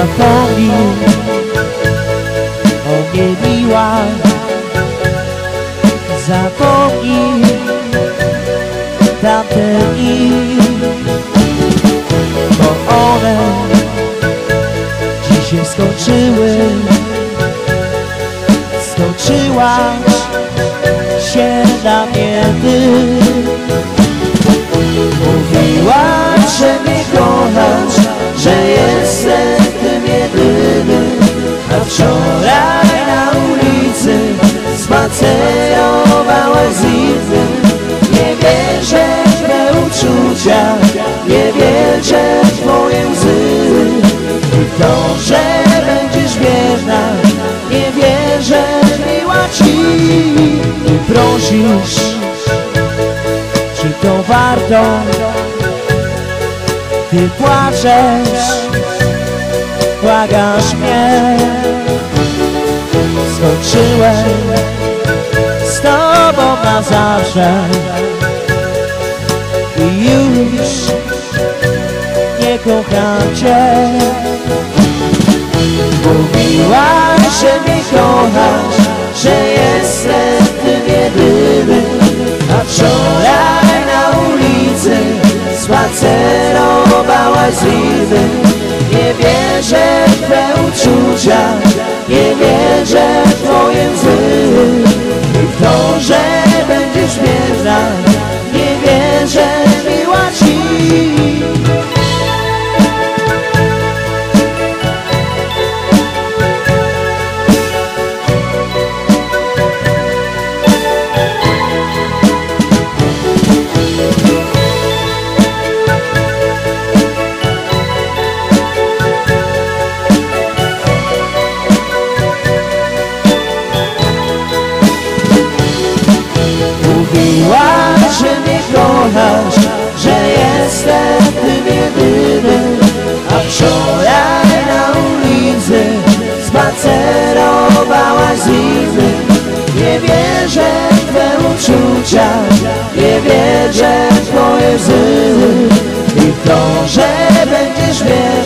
zapomnij o mnie miła Zapomnij tamte dni Bo one dziś się skończyły. Skończyłaś się na mnie ty Spacerowałaś z innym Nie wierzę w te uczucia Nie wierzę w twoje łzy. I to, że będziesz wierna. Nie wierzę, miła ci. I prosisz czy to warto? Ty płaczesz, błagasz mnie. Tobą na zawsze. I już nie kocham cię. Mówiłaś, że mnie kochasz, że jestem tym jedynym a wczoraj na ulicy spacerowałaś z innym Nie wierzę w te uczucia, uczucia Nie wierzę w twoje łzy I to, że będziesz miał